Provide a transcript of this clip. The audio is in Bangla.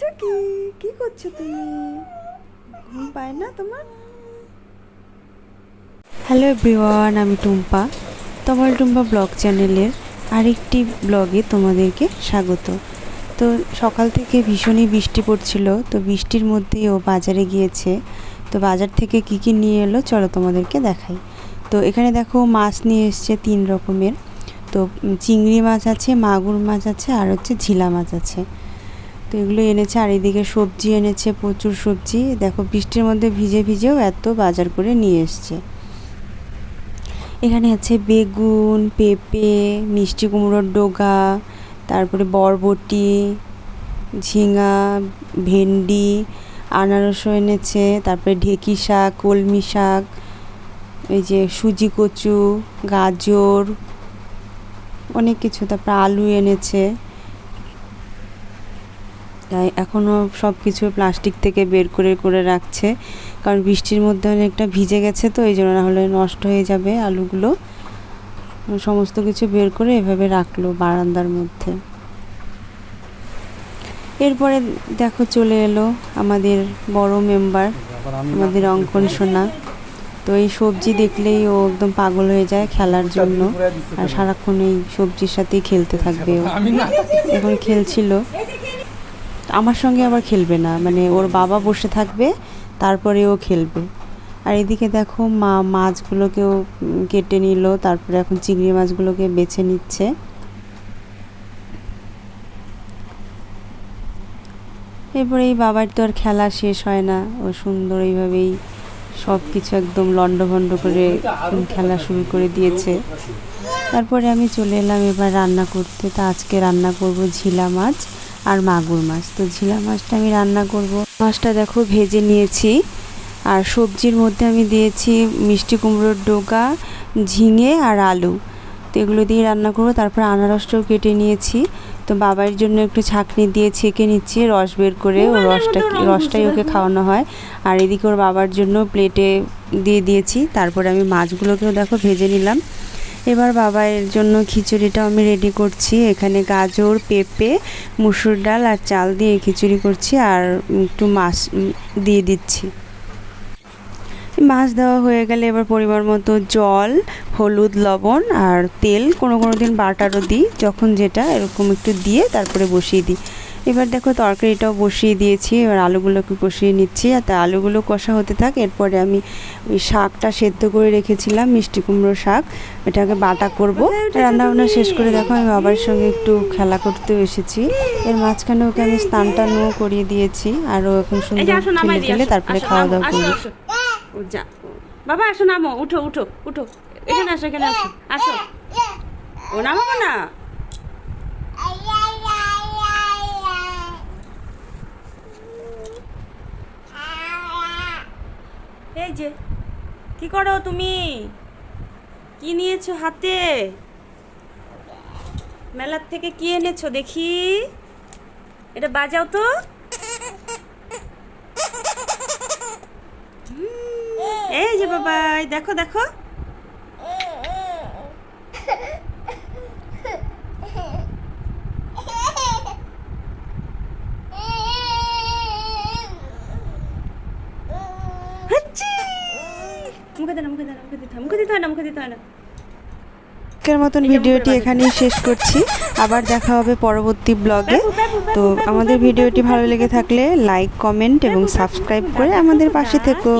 টুকি কি? করছ তুমি? ঘুম পায় না তোমার? হ্যালো এভরিওয়ান আমি টুম্পা। তোমার টুম্পা ব্লগ চ্যানেলের আরেকটি ব্লগে তোমাদেরকে স্বাগত। তো সকাল থেকে ভীষণই বৃষ্টি পড়ছিল, তো বৃষ্টির মধ্যেই ও বাজারে গিয়েছে। তো বাজার থেকে কি কি নিয়ে এলো চলো তোমাদেরকে দেখাই। তো এখানে দেখো মাছ নিয়ে এসছে তিন রকমের। তো চিংড়ি মাছ আছে, মাগুর মাছ আছে, আর হচ্ছে ঝিলা মাছ আছে। তো এগুলো এনেছে, আর এদিকে সবজি এনেছে, প্রচুর সবজি। দেখো, বৃষ্টির মধ্যে ভিজে ভিজেও এত বাজার করে নিয়ে এসছে। এখানে আছে বেগুন, পেঁপে, মিষ্টি কুমড়োর ডোগা, তারপরে বরবটি, ঝিঙা, ভেন্ডি আনারসও এনেছে, তারপরে ঢেঁকি শাক, কলমি শাক, এই যে সুজি কচু, গাজর, অনেক কিছু। তারপরে আলু এনেছে। তাই এখনও সব কিছু প্লাস্টিক থেকে বের করে করে রাখছে। কারণ বৃষ্টির মধ্যে অনেকটা ভিজে গেছে তো এই জন্য না হলে নষ্ট হয়ে যাবে আলুগুলো। সমস্ত কিছু বের করে এভাবে রাখল বারান্দার মধ্যে। এরপরে দেখো চলে এলো আমাদের বড় মেম্বার আমাদের অঙ্কন সোনা। তো এই সবজি দেখলেই ও একদম পাগল হয়ে যায় খেলার জন্য। আর সারাক্ষণ এই সবজির সাথেই খেলতে থাকবে ও। এখন খেলছিল। আমার সঙ্গে আবার খেলবে না। মানে ওর বাবা বসে থাকবে, তারপরে ও খেলবে। আর এদিকে দেখো মা মাছগুলোকেও কেটে নিল, তারপরে এখন চিংড়ি মাছগুলোকে বেছে নিচ্ছে। এরপরে এই বাবার তো আর খেলা শেষ হয় না। ও সুন্দর এইভাবেই সব কিছু একদম লণ্ডভণ্ড করে খেলা শুরু করে দিয়েছে। তারপরে আমি চলে এলাম এবার রান্না করতে। তা আজকে রান্না করব ঝিলা মাছ। আর মাগুর মাছ। তো ঝিলা মাছটা আমি রান্না করব। মাছটা দেখো ভেজে নিয়েছি। আর সবজির মধ্যে আমি দিয়েছি মিষ্টি কুমড়োর ডোকা ঝিঙে আর আলু। তো এগুলো দিয়ে রান্না করব। তারপর আনারসটাও কেটে নিয়েছি। তো বাবার জন্য একটু ছাঁকনি দিয়ে ছেঁকে নিচ্ছি রস বের করে ও রসটা রসটাই ওকে খাওয়ানো হয়। আর এদিকে ওর বাবার জন্য প্লেটে দিয়ে দিয়েছি। তারপরে আমি মাছগুলোকেও দেখো ভেজে নিলাম। এবার বাবা এর জন্য খিচুড়িটাও আমি রেডি করছি। এখানে গাজর, পেঁপে, মুসুর ডাল আর চাল দিয়ে খিচুড়ি করছি আর একটু মাছ দিয়ে দিচ্ছি। মাছ দেওয়া হয়ে গেলে এবার পরিমাণ মতো জল, হলুদ, লবণ আর তেল কোনো কোনো দিন বাটারও দিই। যখন যেটা এরকম একটু দিয়ে তারপরে বসিয়ে দিই। এবার দেখো তরকারিটাও বসিয়ে দিয়েছি এবার আলুগুলোকে কষিয়ে নিচ্ছি। আর তা আলুগুলো কষা হতে থাক এরপরে আমি ওই শাকটা সেদ্ধ করে রেখেছিলাম মিষ্টি কুমড়ো শাক। এটাকে বাটা করব। রান্না বান্না শেষ করে দেখো আমি বাবার সঙ্গে একটু খেলা করতেও এসেছি। এর মাঝখানে ওকে আমি স্নান টানও করিয়ে দিয়েছি আর ও এখন সুন্দর খেলে খেলে তারপরে খাওয়া দাওয়া করবে। যা। বাবা আসো নামো উঠো উঠো উঠো। এখানে আসো এখানে আসো। আসো। ও নামাবো না এই যে, কি করো তুমি? কি নিয়েছো হাতে? মেলার থেকে কি এনেছো দেখি? এটা বাজাও তো। এই যে বাবা এই দেখো দেখো হাচ্ছি! মুখে দে না মুখে দে না মুখে দিতে হয় মুখে দিতে হয় না মুখে দিতে হয় না। আজকের মতন ভিডিওটি এখানেই শেষ করছি। আবার দেখা হবে পরবর্তী ব্লগে। তো আমাদের ভিডিওটি ভালো লেগে থাকলে লাইক কমেন্ট এবং সাবস্ক্রাইব করে আমাদের পাশে থেকো।